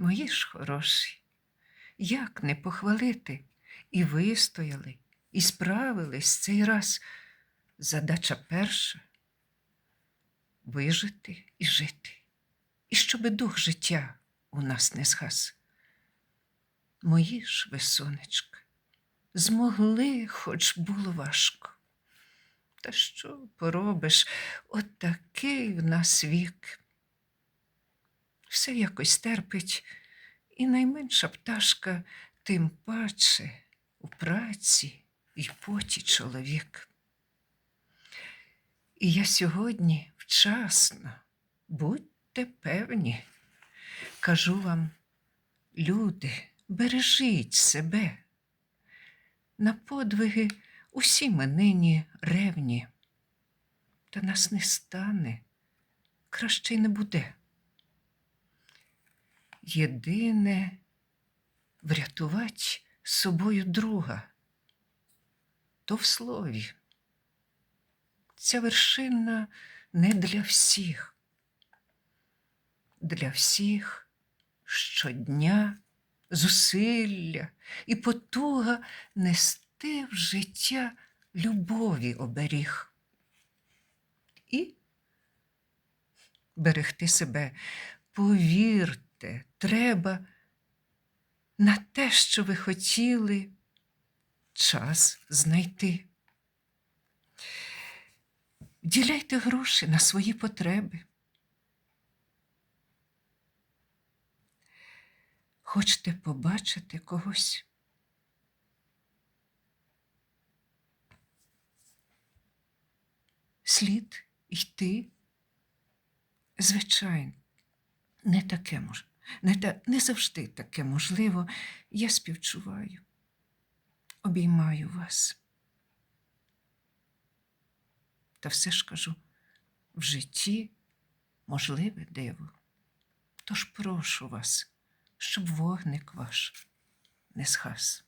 Мої ж хороші, як не похвалити, і вистояли, і справились цей раз. Задача перша вижити і жити, і щоби дух життя у нас не згас. Мої ж ви, сонечка, змогли, хоч було важко. Та що поробиш, от такий в нас вік. Все якось терпить, і найменша пташка тим паче у праці і поті чоловік. І я сьогодні вчасно, будьте певні, кажу вам, люди, бережіть себе. На подвиги усі ми нині ревні, та нас не стане, краще й не буде. Єдине врятувати собою друга, то в слові. Ця вершина не для всіх. Для всіх щодня зусилля і потуга нести в життя любові оберіг. І берегти себе, повірте, треба на те, що ви хотіли, час знайти. Діляйте гроші на свої потреби. Хочете побачити когось? Слід йти? Звичайно, не таке мож... не, не завжди таке можливо. Я співчуваю, обіймаю вас. Та все ж кажу, в житті можливе диво. Тож прошу вас, щоб вогник ваш не згас.